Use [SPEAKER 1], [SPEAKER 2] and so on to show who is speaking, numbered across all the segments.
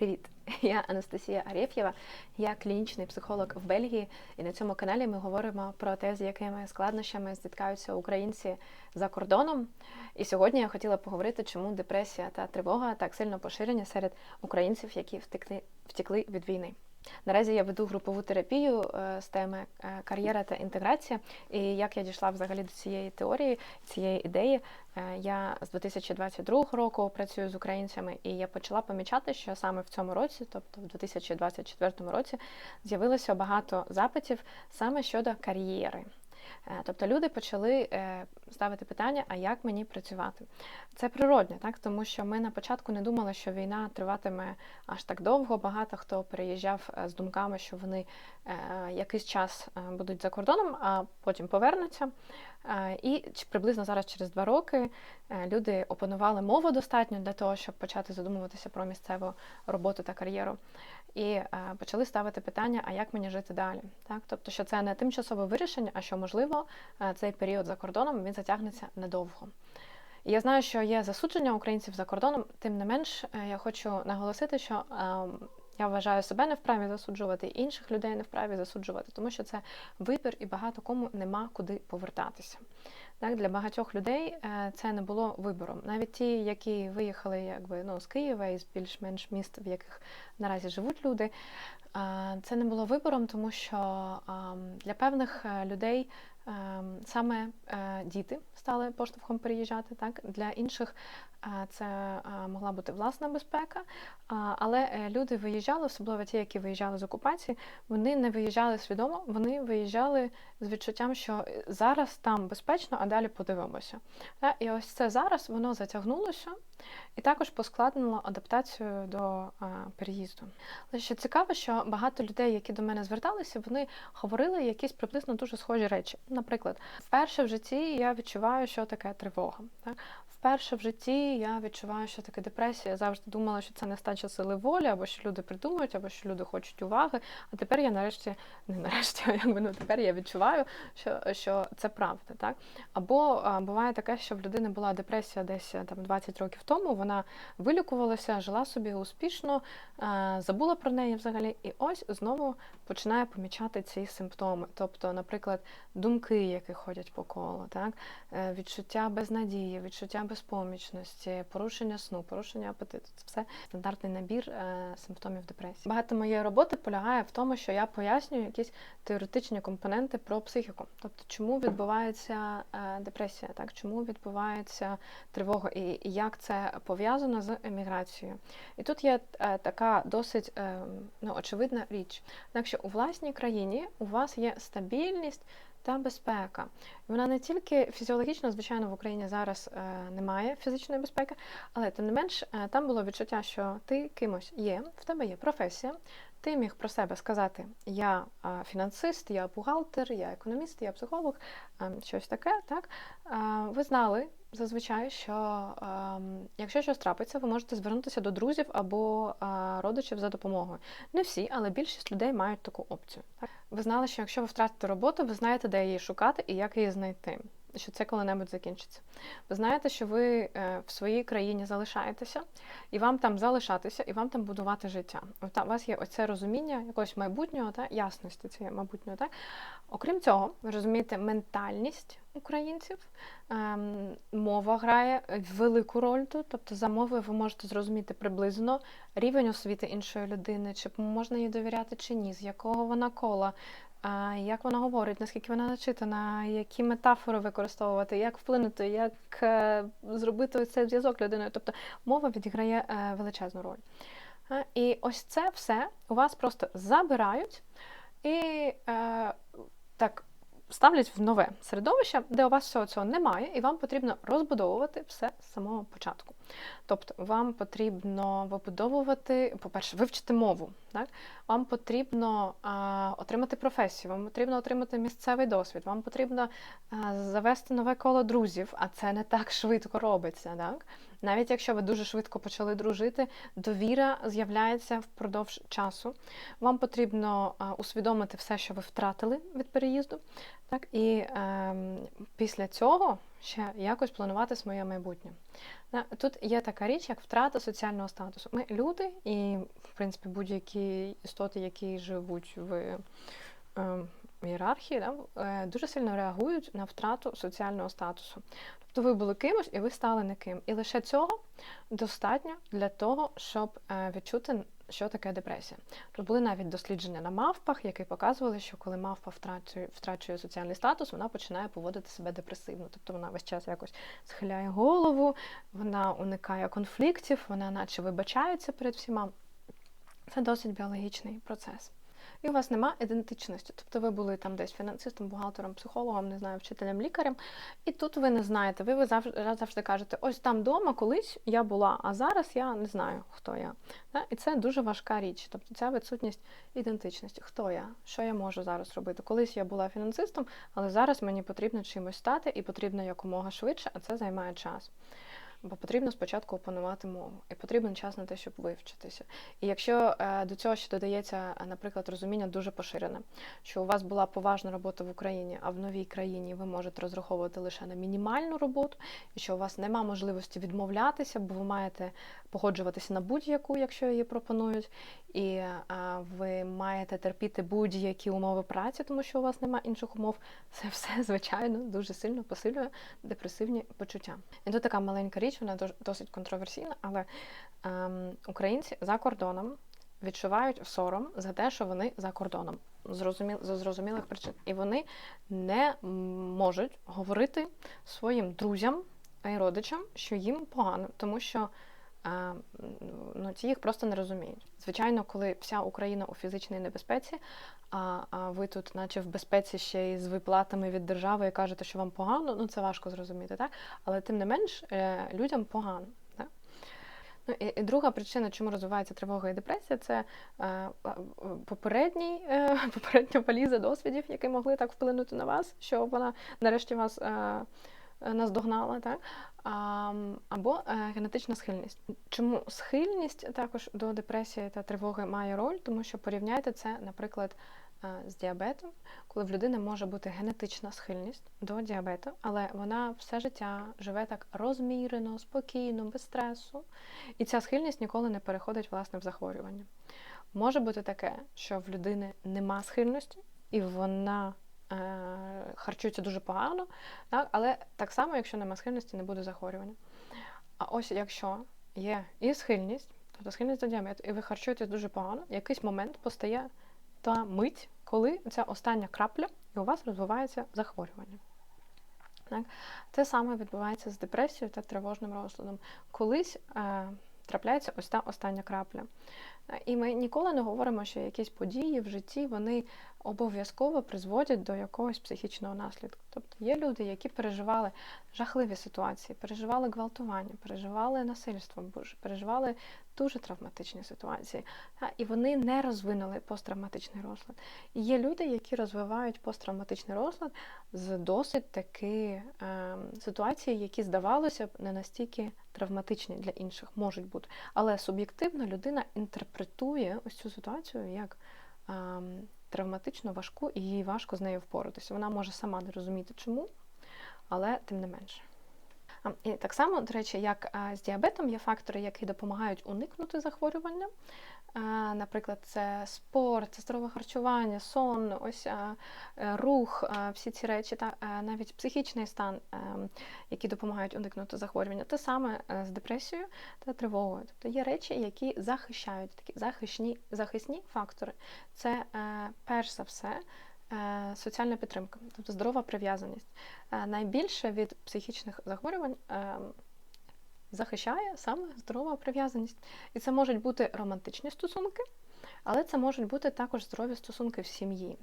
[SPEAKER 1] Привіт! Я Анастасія Арєф'єва, я клінічний психолог в Бельгії, і на цьому каналі ми говоримо про те, з якими складнощами зіткаються українці за кордоном. І сьогодні я хотіла поговорити, чому депресія та тривога так сильно поширені серед українців, які втекли, втекли від війни. Наразі я веду групову терапію е, з теми е, кар'єра та інтеграція. І як я дійшла взагалі до цієї теорії, цієї ідеї, е, я з 2022 року працюю з українцями, і я почала помічати, що саме в цьому році, тобто в 2024 році, з'явилося багато запитів саме щодо кар'єри. Тобто люди почали ставити питання, а як мені працювати? Це природне, так тому що ми на початку не думали, що війна триватиме аж так довго. Багато хто переїжджав з думками, що вони якийсь час будуть за кордоном, а потім повернуться. І приблизно зараз, через два роки, люди опанували мову достатньо для того, щоб почати задумуватися про місцеву роботу та кар'єру. І почали ставити питання, а як мені жити далі? Так? Тобто, що це не тимчасове вирішення, а що можливо цей період за кордоном він затягнеться недовго. Я знаю, що є засудження українців за кордоном, тим не менш, я хочу наголосити, що я вважаю себе не вправі засуджувати, інших людей не вправі засуджувати, тому що це вибір і багато кому нема куди повертатися. Так, Для багатьох людей це не було вибором. Навіть ті, які виїхали якби, ну, з Києва і з більш-менш міст, в яких наразі живуть люди, це не було вибором, тому що для певних людей саме діти стали поштовхом переїжджати. Так? Для інших це могла бути власна безпека, але е, люди виїжджали, особливо ті, які виїжджали з окупації, вони не виїжджали свідомо, вони виїжджали з відчуттям, що зараз там безпечно, а далі подивимося. І ось це зараз воно затягнулося і також поскладнило адаптацію до переїзду. Але що цікаво, що багато людей, які до мене зверталися, вони говорили якісь приблизно дуже схожі речі. Наприклад, вперше в житті я відчуваю, що таке тривога. Так? Вперше в житті я відчуваю, що таке депресія. Я завжди думала, що це нестача сили волі, або що люди придумують, або що люди хочуть уваги. А тепер я нарешті, не нарешті, а якби ну тепер я відчуваю, що що це правда. Так? Або а, буває таке, що в людини була депресія десь там 20 років тому, вона вилікувалася, жила собі успішно, а, забула про неї взагалі, і ось знову починає помічати ці симптоми. Тобто, наприклад, думки, які ходять по колу, так? Е, відчуття безнадії, відчуття безпомічності, порушення сну, порушення апетиту це все стандартний набір е, симптомів депресії. Багато моєї роботи полягає в тому, що я пояснюю якісь теоретичні компоненти про психіку, тобто чому відбувається е, депресія, так чому відбувається тривога, і як це пов'язано з еміграцією. І тут є така досить ну, очевидна річ. Якщо у власній країні у вас є стабільність та безпека. Вона не тільки фізіологічно, звичайно, в Україні зараз е, немає фізичної безпеки, але тим не менш е, там було відчуття, що ти кимось є, в тебе є професія. Ти міг про себе сказати: я фінансист, я бухгалтер, я економіст, я психолог, щось таке. Так ви знали зазвичай, що якщо щось трапиться, ви можете звернутися до друзів або родичів за допомогою. Не всі, але більшість людей мають таку опцію. Так? Ви знали, що якщо ви втратите роботу, ви знаєте, де її шукати і як її знайти. Що це коли-небудь закінчиться. Ви знаєте, що ви е, в своїй країні залишаєтеся, і вам там залишатися, і вам там будувати життя. У вас є оце розуміння якогось майбутнього та ясності цієї майбутнього. Так? Окрім цього, ви розумієте ментальність українців, ем, мова грає велику роль тут. Тобто за мовою ви можете зрозуміти приблизно рівень освіти іншої людини, чи можна їй довіряти чи ні, з якого вона кола, як вона говорить, наскільки вона начитана, які метафори використовувати, як вплинути, як е, зробити цей зв'язок людиною. Тобто мова відіграє е, величезну роль. І ось це все у вас просто забирають. І е, так ставлять в нове середовище, де у вас всього цього немає, і вам потрібно розбудовувати все з самого початку. Тобто, вам потрібно вибудовувати, по-перше, вивчити мову. Так? Вам потрібно а, отримати професію, вам потрібно отримати місцевий досвід, вам потрібно а, завести нове коло друзів, а це не так швидко робиться. Так? Навіть якщо ви дуже швидко почали дружити, довіра з'являється впродовж часу. Вам потрібно е, усвідомити все, що ви втратили від переїзду, так і е, після цього ще якось планувати своє майбутнє. Тут є така річ, як втрата соціального статусу. Ми люди, і в принципі будь-які істоти, які живуть в е, ієрархії, да, е, дуже сильно реагують на втрату соціального статусу. Тобто ви були кимось і ви стали не ким. І лише цього достатньо для того, щоб е, відчути, що таке депресія. Тут були навіть дослідження на мавпах, які показували, що коли мавпа втрачує, втрачує соціальний статус, вона починає поводити себе депресивно. Тобто вона весь час якось схиляє голову, вона уникає конфліктів, вона наче вибачається перед всіма. Це досить біологічний процес. І у вас нема ідентичності. Тобто ви були там десь фінансистом, бухгалтером, психологом, не знаю, вчителем, лікарем, і тут ви не знаєте. Ви, ви завжди, завжди кажете, ось там вдома колись я була, а зараз я не знаю, хто я. І це дуже важка річ. Тобто ця відсутність ідентичності. Хто я? Що я можу зараз робити? Колись я була фінансистом, але зараз мені потрібно чимось стати і потрібно якомога швидше, а це займає час. Бо потрібно спочатку опанувати мову, і потрібен час на те, щоб вивчитися. І якщо е, до цього ще додається, е, наприклад, розуміння дуже поширене, що у вас була поважна робота в Україні, а в новій країні ви можете розраховувати лише на мінімальну роботу, і що у вас нема можливості відмовлятися, бо ви маєте погоджуватися на будь-яку, якщо її пропонують, і е, ви маєте терпіти будь-які умови праці, тому що у вас нема інших умов. Це все звичайно дуже сильно посилює депресивні почуття. І тут така маленька річ, вона досить контроверсійна, але ем, українці за кордоном відчувають сором за те, що вони за кордоном зрозумі... з зрозумілих причин. І вони не можуть говорити своїм друзям і родичам, що їм погано, тому що ну, ті їх просто не розуміють. Звичайно, коли вся Україна у фізичній небезпеці, а, ви тут, наче в безпеці ще й з виплатами від держави, і кажете, що вам погано, ну це важко зрозуміти, так? Але тим не менш е, людям погано. Ну, і, і друга причина, чому розвивається тривога і депресія, це е, попередній, е, попередня валіза досвідів, які могли так вплинути на вас, що вона нарешті вас е, наздогнала, так? Або е, генетична схильність. Чому схильність також до депресії та тривоги має роль? Тому що порівняйте це, наприклад, е, з діабетом, коли в людини може бути генетична схильність до діабету, але вона все життя живе так розмірено, спокійно, без стресу, і ця схильність ніколи не переходить власне в захворювання. Може бути таке, що в людини нема схильності, і вона е, харчується дуже погано, так? але так само, якщо нема схильності, не буде захворювання. А ось якщо є і схильність, тобто схильність до діабету, і ви харчуєтесь дуже погано, в якийсь момент постає та мить, коли ця остання крапля, і у вас розвивається захворювання. Так? Те саме відбувається з депресією та тривожним розладом. Колись е, трапляється ось та остання крапля. І ми ніколи не говоримо, що якісь події в житті вони обов'язково призводять до якогось психічного наслідку. Тобто є люди, які переживали жахливі ситуації, переживали гвалтування, переживали насильство, переживали дуже травматичні ситуації, і вони не розвинули посттравматичний розлад. І є люди, які розвивають посттравматичний розлад з досить таки е, ситуації, які здавалося б не настільки травматичні для інших, можуть бути. Але суб'єктивно людина інтерпретує ось цю ситуацію як е, травматично важку, і їй важко з нею впоратися. Вона може сама не розуміти, чому, але тим не менше. А, І так само, до речі, як а, з діабетом є фактори, які допомагають уникнути захворювання. Наприклад, це спорт, здорове харчування, сон, ось е, рух, всі ці речі, та навіть психічний стан, е, які допомагають уникнути захворювання. Те саме е, з депресією та тривогою. Тобто є речі, які захищають такі захисні, захисні фактори. Це е, перш за все. е, Соціальна підтримка, тобто здорова прив'язаність. Е, Найбільше від психічних захворювань е, захищає саме здорова прив'язаність. І це можуть бути романтичні стосунки, але це можуть бути також здорові стосунки в сім'ї.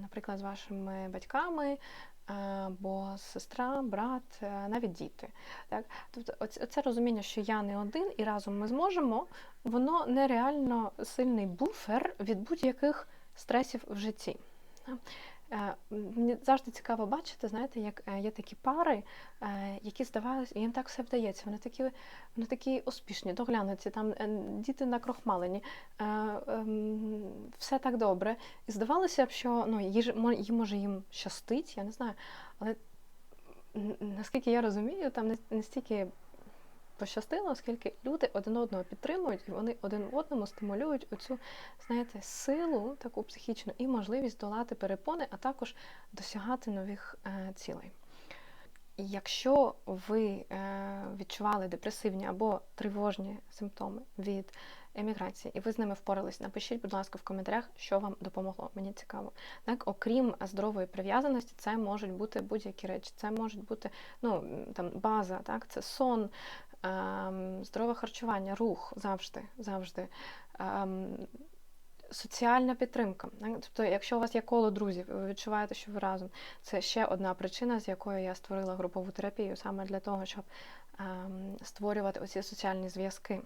[SPEAKER 1] Наприклад, з вашими батьками, е, або сестра, брат, е, навіть діти. Так? Тобто, оце розуміння, що я не один і разом ми зможемо, воно нереально сильний буфер від будь-яких стресів в житті. Е, Мені завжди цікаво бачити, знаєте, як е, є такі пари, е, які здавалися, їм так все вдається. Вони такі, вони такі успішні, доглянуті, там діти накрохмалені, ем, все так добре. І здавалося б, що ну, їй, може їм щастить, я не знаю. Але наскільки я розумію, там не стільки пощастило, оскільки люди один одного підтримують, і вони один одному стимулюють оцю, знаєте, силу, таку психічну, і можливість долати перепони, а також досягати нових е, цілей. Якщо ви е, відчували депресивні або тривожні симптоми від еміграції, і ви з ними впорались, напишіть, будь ласка, в коментарях, що вам допомогло. Мені цікаво. Так, окрім здорової прив'язаності, це можуть бути будь-які речі. Це можуть бути ну, там, база, так, це сон, здорове харчування, рух завжди, завжди. Ем, Соціальна підтримка. Тобто, якщо у вас є коло друзів, ви відчуваєте, що ви разом, це ще одна причина, з якої я створила групову терапію, саме для того, щоб ем, створювати оці соціальні зв'язки.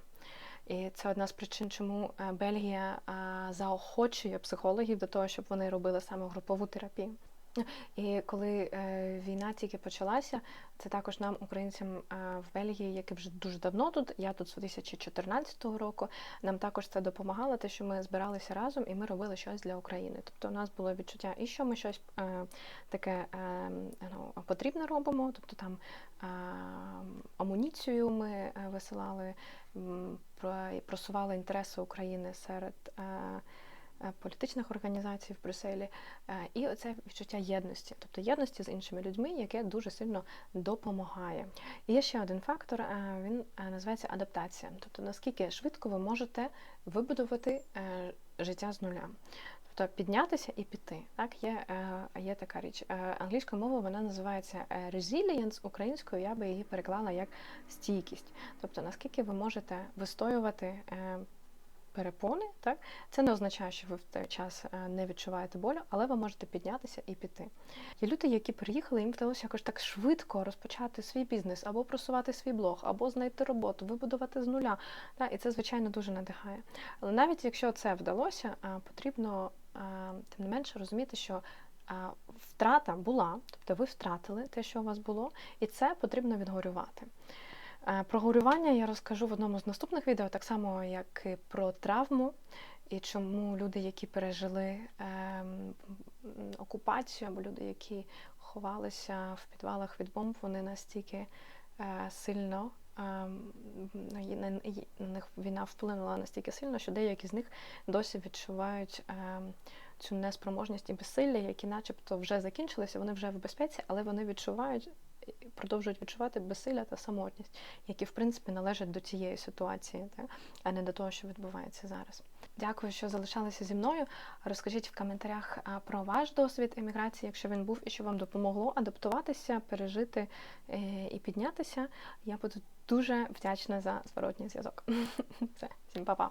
[SPEAKER 1] І це одна з причин, чому е, Бельгія е, заохочує психологів до того, щоб вони робили саме групову терапію. І коли е, війна тільки почалася, це також нам, українцям е, в Бельгії, які вже дуже давно тут, я тут з 2014 року, нам також це допомагало, те, що ми збиралися разом і ми робили щось для України. Тобто у нас було відчуття, і що ми щось е, таке ну, потрібне робимо, тобто там амуніцію ми висилали, просували інтереси України серед. Е, Політичних організацій в Брюсселі, Е, і оце відчуття єдності, тобто єдності з іншими людьми, яке дуже сильно допомагає. І є ще один фактор, е, він називається адаптація. Тобто наскільки швидко ви можете вибудувати життя з нуля. Тобто піднятися і піти. Так, є, є така річ. Англійською мовою вона називається resilience, українською я би її переклала як стійкість. Тобто, наскільки ви можете вистоювати перепони, так це не означає, що ви в той час е, не відчуваєте болю, але ви можете піднятися і піти. Є люди, які приїхали, їм вдалося якось так швидко розпочати свій бізнес, або просувати свій блог, або знайти роботу, вибудувати з нуля. Так, і це, звичайно, дуже надихає. Але навіть якщо це вдалося, потрібно тим не менше розуміти, що втрата була, тобто ви втратили те, що у вас було, і це потрібно відгорювати. Е, Про горювання я розкажу в одному з наступних відео, так само як і про травму, і чому люди, які пережили ем, окупацію, або люди, які ховалися в підвалах від бомб, вони настільки е, сильно ем, на них війна вплинула настільки сильно, що деякі з них досі відчувають ем, цю неспроможність і безсилля, які начебто вже закінчилися, вони вже в безпеці, але вони відчувають продовжують відчувати безсилля та самотність, які в принципі належать до цієї ситуації, так? а не до того, що відбувається зараз. Дякую, що залишалися зі мною. Розкажіть в коментарях про ваш досвід еміграції, якщо він був і що вам допомогло адаптуватися, пережити е, і піднятися. Я буду дуже вдячна за зворотній зв'язок. Все, всім па-па!